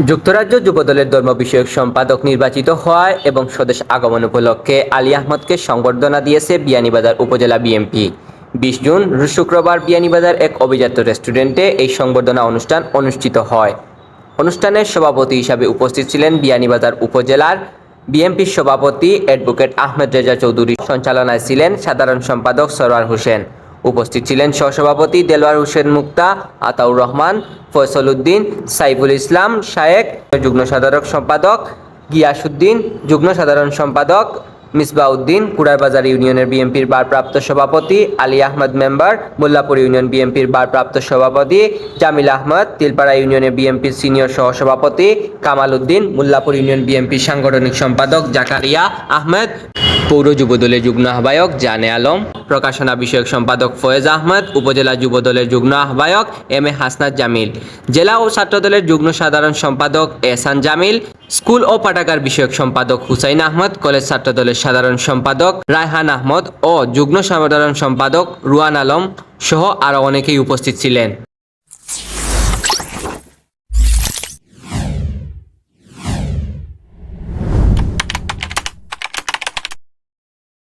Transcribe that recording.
যুক্তরাজ্য যুবদলের ধর্ম বিষয়ক সম্পাদক নির্বাচিত হওয়ায় এবং স্বদেশ আগমন উপলক্ষে আলী আহমদকে সংবর্ধনা দিয়েছে বিয়ানীবাজার উপজেলা বিএনপি। বিশ জুন, শুক্রবার বিয়ানীবাজার এক অভিজাত রেস্টুরেন্টে এই সংবর্ধনা অনুষ্ঠান অনুষ্ঠিত হয়। অনুষ্ঠানের সভাপতি হিসাবে উপস্থিত ছিলেন বিয়ানীবাজার উপজেলার বিএনপির সভাপতি অ্যাডভোকেট আহমেদ রেজা চৌধুরী। সঞ্চালনায় ছিলেন সাধারণ সম্পাদক সরওয়ার হোসেন। উপস্থিত ছিলেন সহসভাপতি দেলোয়ার হোসেন মুক্তা, আতাউর রহমান ফয়সল উদ্দিন সাইফুল ইসলাম, শায়েক, যুগ্ম সাধারণ সম্পাদক গিয়াসুদ্দিন যুগ্ম সাধারণ সম্পাদক, মিসবাউদ্দিন কুড়ারবাজার ইউনিয়নের বিএনপির ভারপ্রাপ্ত সভাপতি, আলী আহমদ মেম্বার, মোল্লাপুর ইউনিয়ন বিএনপির ভারপ্রাপ্ত সভাপতি, জামিল আহমদ, তিলপাড়া ইউনিয়নের বিএনপির সিনিয়র সহসভাপতি, কামাল উদ্দিন, মোল্লাপুর ইউনিয়ন বিএনপির সাংগঠনিক সম্পাদক, জাকারিয়া আহমেদ। পৌর যুবদলের যুগ্ম আহ্বায়ক জানে আলম, প্রকাশনা বিষয়ক সম্পাদক ফয়েজ আহমদ, উপজেলা যুবদলের যুগ্ম আহ্বায়ক এম এ হাসনাত জামিল, জেলা ও ছাত্রদলের যুগ্ম সাধারণ সম্পাদক এহসান জামিল, স্কুল ও পাঠাগার বিষয়ক সম্পাদক হুসাইন আহমদ, কলেজ ছাত্রদলের সাধারণ সম্পাদক রায়হান আহমদ ও যুগ্ম সাধারণ সম্পাদক রুয়ান আলম সহ আরও অনেকেই উপস্থিত ছিলেন।